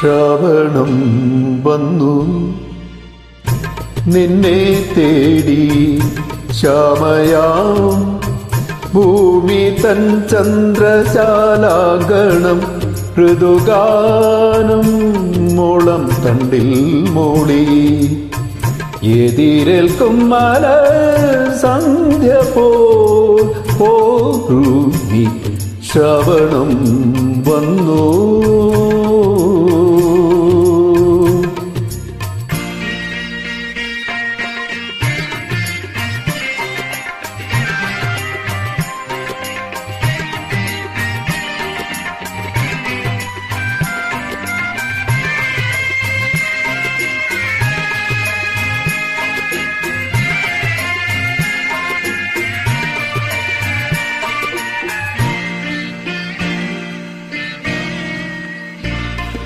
ശ്രാവണം വന്നു. നിന്നെ തേടി ശ്യാമയാം. ഭൂമി തൻ ചന്ദ്രശാലാഗണം. ഋതുഗാനം മോളം തണ്ടിൽ മൂളി എതിരേൽക്കും കുമ്മല സന്ധ്യ പോ പോരുമി ശ്രവണം വന്നു.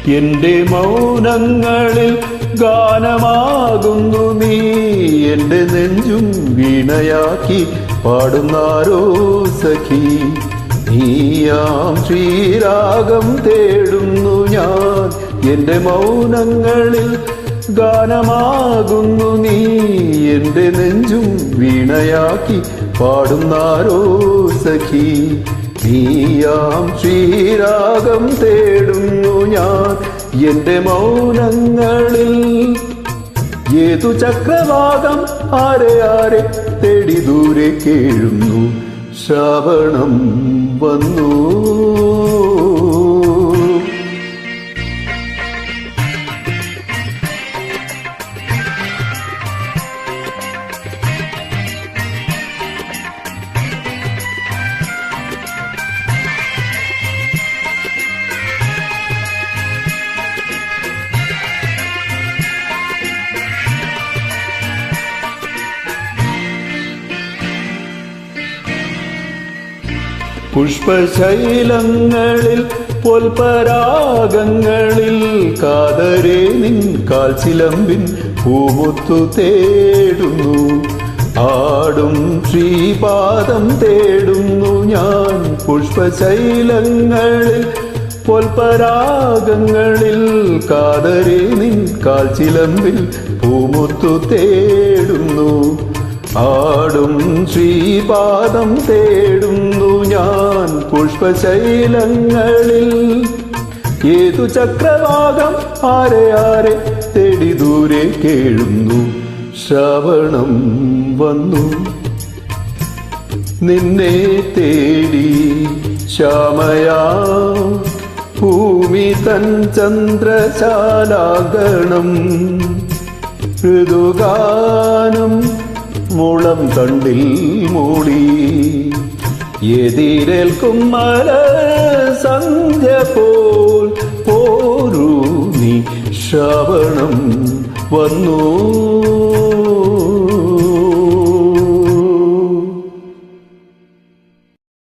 എന്റെ മൗനങ്ങളിൽ ഗാനമാകുന്നു നീ. എന്റെ നെഞ്ചും വീണയാക്കി പാടുന്നാരോ സഖി. നീയാം ശ്രീരാഗം തേടുന്നു ഞാൻ. എന്റെ മൗനങ്ങളിൽ ഗാനമാകുന്നു നീ. എന്റെ നെഞ്ചും വീണയാക്കി പാടുന്നാരോ സഖി. നീയാം ശ്രീരാഗം തേടുന്നു ഞാൻ. എന്റെ മൗനങ്ങളിൽ ഏതു ചക്രവാകം ആരെ ആരെ തേടി ദൂരെ കേഴുന്നു. ശ്രാവണം വന്നു. പുഷ്പശൈലങ്ങളിൽ പൊൽപരാഗങ്ങളിൽ കാതരേ നിൻ കാൽ ചിലമ്പിൻ പൂമുത്തു തേടുന്നു. ആടും ശ്രീപാദം തേടുന്നു ഞാൻ പുഷ്പശൈലങ്ങളിൽ പൊൽപരാഗങ്ങളിൽ കാതരേ നിൻ കാൽ ചിലമ്പിൽ പൂമുത്തു തേടുന്നു. ആടും ശ്രീപാദം തേടുന്നു ഞാൻ പുഷ്പശൈലങ്ങളിൽ. ഏതു ചക്രവാകം ആരെ ആരെ തേടി ദൂരെ കേഴുന്നു. ശ്രവണം വന്നു. നിന്നെ തേടി ശ്യാമയാ ഭൂമി തൻ ചന്ദ്രശാലാഗണം. ഋതുഗാനം മുളം തണ്ടിൽ മൂടി. എതിരേൽക്കും മല സന്ധ്യ പോൽ പോരൂ നീ ശ്രവണം വന്നു.